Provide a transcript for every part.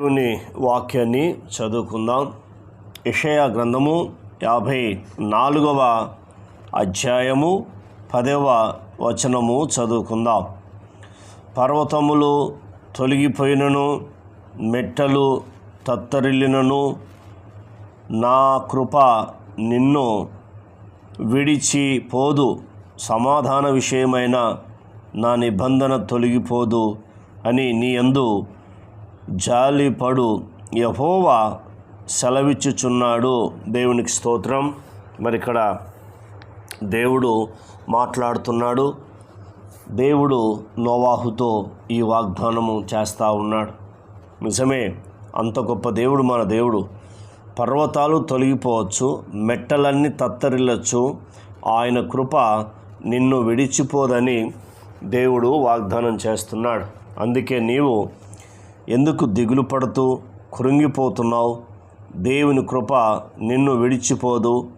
దేవుని వాక్యాన్ని చదువుకుందాం. ఇషయ గ్రంథము యాభై నాలుగవ అధ్యాయము పదవ వచనము చదువుకుందాం. పర్వతములు తొలగిపోయినను మెట్టలు తత్తరిల్లినను నా కృప నిన్ను విడిచిపోదు సమాధాన విషయమైన నా నిబంధన తొలగిపోదు అని నీ యందు జాలిపడు యహోవా సెలవిచ్చుచున్నాడు. దేవునికి స్తోత్రం. మరి ఇక్కడ దేవుడు మాట్లాడుతున్నాడు. దేవుడు నోవాహుతో ఈ వాగ్దానము చేస్తూ ఉన్నాడు. నిజమే అంత గొప్ప దేవుడు మన దేవుడు. పర్వతాలు తొలగిపోవచ్చు మెట్టలన్నీ తత్తరిల్లచ్చు. ఆయన కృప నిన్ను విడిచిపోదని దేవుడు వాగ్దానం చేస్తున్నాడు. అందుకే నీవు ఎందుకు దిగులు పడుతూ కృంగిపోతున్నావు? దేవుని కృప నిన్ను విడిచిపోదు.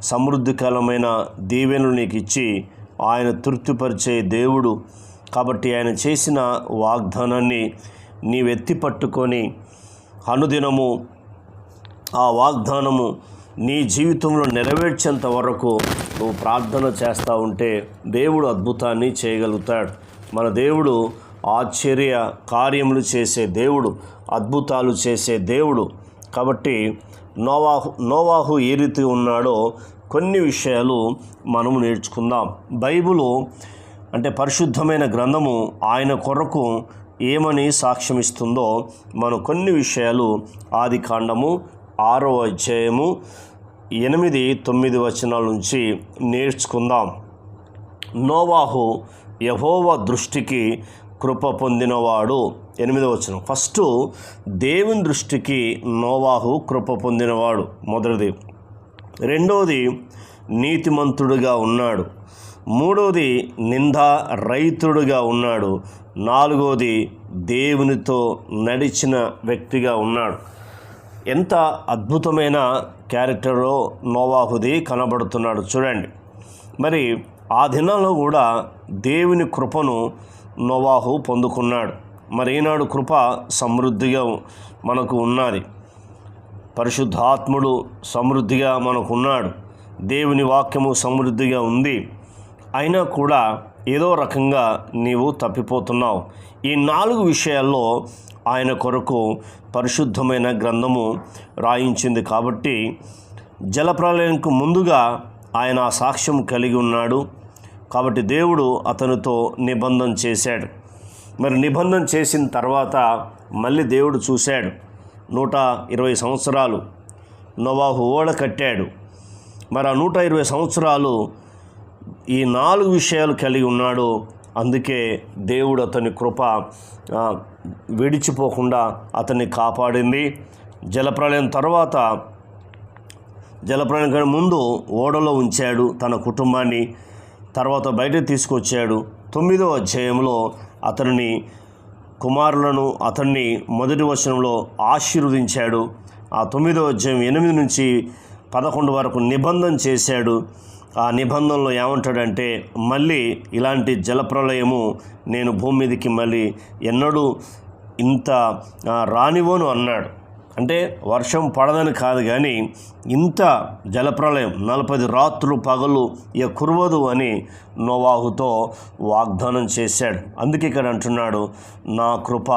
సమృద్ధికరమైన దీవెనలు నీకు ఇచ్చి ఆయన తృప్తిపరిచే దేవుడు. కాబట్టి ఆయన చేసిన వాగ్దానాన్ని నీవెత్తి పట్టుకొని అనుదినము ఆ వాగ్దానము నీ జీవితంలో నెరవేర్చేంత వరకు నువ్వు ప్రార్థన చేస్తూ ఉంటే దేవుడు అద్భుతాన్ని చేయగలుగుతాడు. మన దేవుడు ఆశ్చర్య కార్యములు చేసే దేవుడు అద్భుతాలు చేసే దేవుడు. కాబట్టి నోవాహు నోవాహు ఏ రీతి ఉన్నాడో కొన్ని విషయాలు మనము నేర్చుకుందాం. బైబులు అంటే పరిశుద్ధమైన గ్రంథము ఆయన కొరకు ఏమని సాక్ష్యమిస్తుందో మనం కొన్ని విషయాలు ఆది కాండము ఆరో అధ్యాయము ఎనిమిది తొమ్మిది వచనాల నుంచి నేర్చుకుందాం. నోవాహు యహోవ దృష్టికి కృప పొందినవాడు. ఎనిమిదో వచనం. ఫస్ట్ దేవుని దృష్టికి నోవాహు కృప పొందినవాడు మొదటిది. రెండవది నీతిమంతుడుగా ఉన్నాడు. మూడవది నిందా రైతుడుగా ఉన్నాడు. నాలుగవది దేవునితో నడిచిన వ్యక్తిగా ఉన్నాడు. ఎంత అద్భుతమైన క్యారెక్టరో నోవాహుది కనబడుతున్నాడు చూడండి. మరి ఆ దినాల్లో కూడా దేవుని కృపను నోవాహు పొందుకున్నాడు. మరి ఈనాడు కృప సమృద్ధిగా మనకు ఉన్నది. పరిశుద్ధాత్ముడు సమృద్ధిగా మనకు ఉన్నాడు దేవుని వాక్యము సమృద్ధిగా ఉంది. అయినా కూడా ఏదో రకంగా నీవు తప్పిపోతున్నావు. ఈ నాలుగు విషయాల్లో ఆయన కొరకు పరిశుద్ధమైన గ్రంథము రాయించింది కాబట్టి జలప్రలయంకు ముందుగా ఆయన ఆ సాక్ష్యం కలిగి ఉన్నాడు. కాబట్టి దేవుడు అతనితో నిబంధన చేశాడు. మరి నిబంధన చేసిన తర్వాత మళ్ళీ దేవుడు చూశాడు. నూట ఇరవై సంవత్సరాలు నోవాహు ఓడ కట్టాడు. మరి ఆ నూట ఇరవై సంవత్సరాలు ఈ నాలుగు విషయాలు కలిగి ఉన్నాడు. అందుకే దేవుడు అతని కృప విడిచిపోకుండా అతన్ని కాపాడింది. జలప్రలయం తర్వాత జలప్రలయం ముందు ఓడలో ఉంచాడు తన కుటుంబాన్ని. తర్వాత బయటకు తీసుకొచ్చాడు. తొమ్మిదో అధ్యాయంలో అతనిని కుమారులను అతన్ని మొదటి వచనంలో ఆశీర్వదించాడు. ఆ తొమ్మిదో అధ్యాయం ఎనిమిది నుంచి పదకొండు వరకు నిబంధన చేశాడు. ఆ నిబంధనలో ఏమంటాడంటే మళ్ళీ ఇలాంటి జలప్రలయము నేను భూమి మీదకి మళ్ళీ ఎన్నడూ ఇంత రానివోను అన్నాడు. అంటే వర్షం పడదని కాదు కానీ ఇంత జలప్రలయం నలభై రాత్రులు పగలు ఇక కురవదు అని నోవాహుతో వాగ్దానం చేశాడు. అందుకే ఇక్కడ అంటున్నాడు నా కృప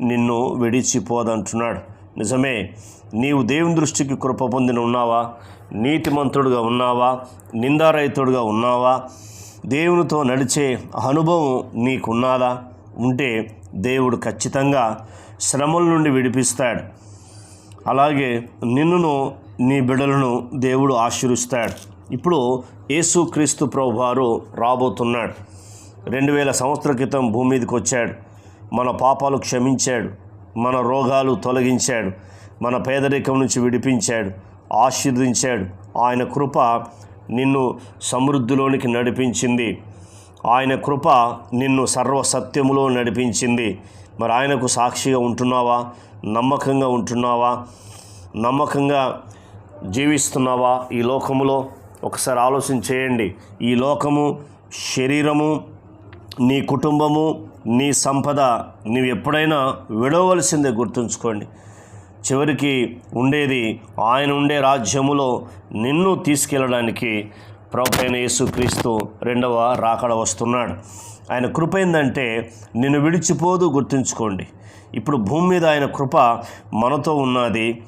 నిన్ను విడిచిపోదంటున్నాడు. నిజమే నీవు దేవుని దృష్టికి కృప పొందిన ఉన్నావా? నీతిమంతుడుగా ఉన్నావా? నిందారహితుడుగా ఉన్నావా? దేవునితో నడిచే అనుభవం నీకున్నదా? ఉంటే దేవుడు ఖచ్చితంగా శ్రమల నుండి విడిపిస్తాడు. అలాగే నిన్నును నీ బిడ్డలను దేవుడు ఆశీర్విస్తాడు ఇప్పుడు యేసుక్రీస్తు ప్రభు వారు రాబోతున్నాడు. రెండు వేల సంవత్సరాల క్రితం భూమి మీదకి వచ్చాడు. మన పాపాలు క్షమించాడు. మన రోగాలు తొలగించాడు. మన పేదరికం నుంచి విడిపించాడు. ఆశీర్వదించాడు. ఆయన కృప నిన్ను సమృద్ధిలోనికి నడిపించింది. ఆయన కృప నిన్ను సర్వసత్యములో నడిపించింది. మరి ఆయనకు సాక్షిగా ఉంటున్నావా? నమ్మకంగా ఉంటున్నావా? నమ్మకంగా జీవిస్తున్నావా? ఈ లోకములో ఒకసారి ఆలోచన చేయండి. ఈ లోకము శరీరము నీ కుటుంబము నీ సంపద నీవు ఎప్పుడైనా విడవలసిందే గుర్తుంచుకోండి. చివరికి ఉండేది ఆయన ఉండే రాజ్యములో నిన్ను తీసుకెళ్ళడానికి ప్రభుత్వ యేసుక్రీస్తు రెండవ రాకడ వస్తున్నాడు. ఆయన కృప ఏందంటే నిన్ను విడిచిపోదు గుర్తుంచుకోండి. ఇప్పుడు భూమి మీద ఆయన కృప మనతో ఉన్నది.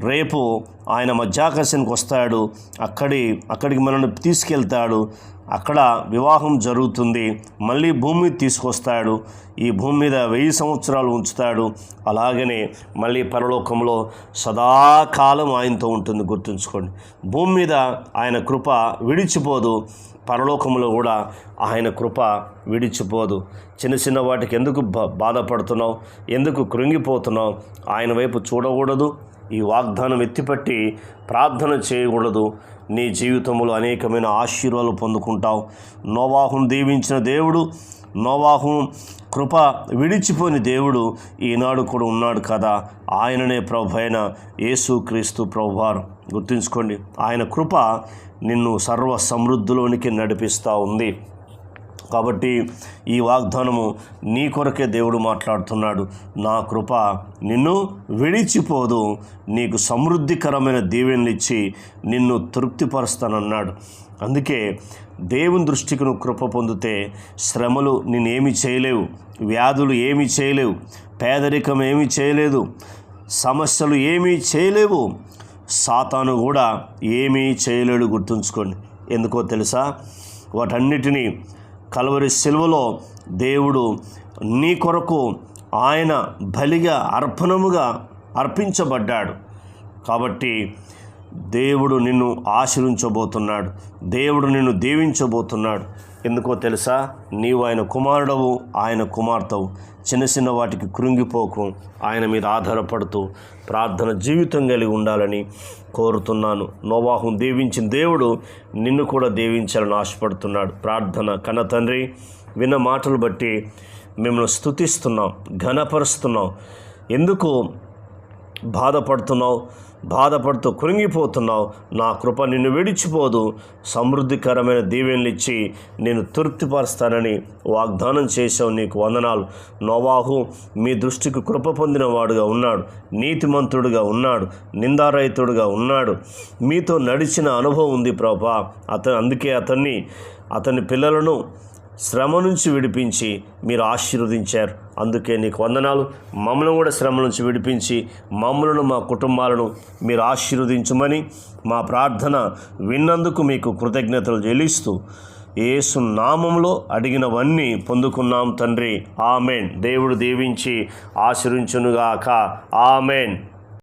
రేపు ఆయన మధ్యాకర్షణకు వస్తాడు. అక్కడి అక్కడికి మనల్ని తీసుకెళ్తాడు. అక్కడ వివాహం జరుగుతుంది. మళ్ళీ భూమి తీసుకొస్తాడు. ఈ భూమి మీద వెయ్యి సంవత్సరాలు ఉంచుతాడు. అలాగనే మళ్ళీ పరలోకంలో సదాకాలం ఆయనతో ఉంటుంది. గుర్తుంచుకోండి. భూమి మీద ఆయన కృప విడిచిపోదు. పరలోకంలో కూడా ఆయన కృప విడిచిపోదు. చిన్న చిన్న వాటికి ఎందుకు బా బాధపడుతున్నావు? ఎందుకు కృంగిపోతున్నావు? ఆయన వైపు చూడకూడదు. ఈ వాగ్దానం ఎత్తిపట్టి ప్రార్థన చేయకూడదు. నీ జీవితంలో అనేకమైన ఆశీర్వాదాలు పొందుకుంటావు. నోవాహును దీవించిన దేవుడు నోవాహు కృప విడిచిపోని దేవుడు ఈనాడు కూడా ఉన్నాడు కదా. ఆయననే ప్రభు అయిన యేసుక్రీస్తు ప్రభువారు. గుర్తుంచుకోండి ఆయన కృప నిన్ను సర్వ సమృద్ధిలోనికి నడిపిస్తూ ఉంది. కాబట్టి ఈ వాగ్దానము నీ కొరకే దేవుడు మాట్లాడుతున్నాడు. నా కృప నిన్ను విడిచిపోదు. నీకు సమృద్ధికరమైన దీవెనలు ఇచ్చి నిన్ను తృప్తిపరుస్తానన్నాడు. అందుకే దేవుని దృష్టికి నువ్వు కృప పొందితే శ్రమలు నిన్నేమి చేయలేవు. వ్యాధులు ఏమీ చేయలేవు. పేదరికం ఏమీ చేయలేదు. సమస్యలు ఏమీ చేయలేవు. సాతాను కూడా ఏమీ చేయలేడు గుర్తుంచుకోండి. ఎందుకో తెలుసా? వాటన్నిటినీ కలవరి సిలువలో దేవుడు నీ కొరకు ఆయన బలిగా అర్పణముగా అర్పించబడ్డాడు. కాబట్టి దేవుడు నిన్ను ఆశ్రయించబోతున్నాడు దేవుడు నిన్ను దీవించబోతున్నాడు. ఎందుకో తెలుసా? నీవు ఆయన కుమారుడవు ఆయన కుమార్తెవు. చిన్న చిన్న వాటికి కృంగిపోకు. ఆయన మీద ఆధారపడుతూ ప్రార్థన జీవితం కలిగి ఉండాలని కోరుతున్నాను. నోవాహం దీవించిన దేవుడు నిన్ను కూడా దీవించాలని ఆశపడుతున్నాడు. ప్రార్థన కన్న తండ్రి విన్న మాటలు బట్టి మిమ్మల్ని స్తుతిస్తున్నాం ఘనపరుస్తున్నాం. ఎందుకు? బాధపడుతున్నావు బాధపడుతూ కృంగిపోతున్నావు. నా కృప నిన్ను విడిచిపోదు. సమృద్ధికరమైన దీవెనలు ఇచ్చి నేను తృప్తిపరుస్తానని వాగ్దానం చేశావు. నీకు వందనాలు. నోవాహు మీ దృష్టికి కృప పొందిన వాడుగా ఉన్నాడు. నీతిమంతుడుగా ఉన్నాడు. నిందారహితుడుగా ఉన్నాడు. మీతో నడిచిన అనుభవం ఉంది ప్రభా. అతను అందుకే అతన్ని అతని పిల్లలను శ్రమ నుంచి విడిపించి మీరు ఆశీర్వదించారు. అందుకే నీకు వందనాలు. మమ్మల్ని కూడా శ్రమ నుంచి విడిపించి మమ్మలను మా కుటుంబాలను మీరు ఆశీర్వదించమని మా ప్రార్థన విన్నందుకు మీకు కృతజ్ఞతలు చెల్లిస్తూ ఏసు నామంలో అడిగినవన్నీ పొందుకున్నాం తండ్రి. ఆమెన్. దేవుడు దీవించి ఆశీర్వించునుగాక. ఆమెన్.